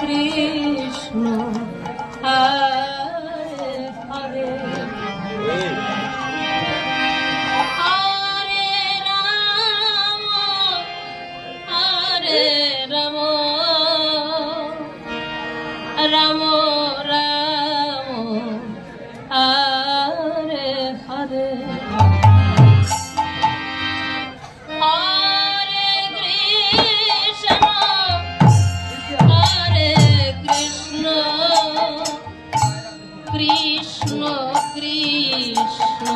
Krishna Krishna Krishna.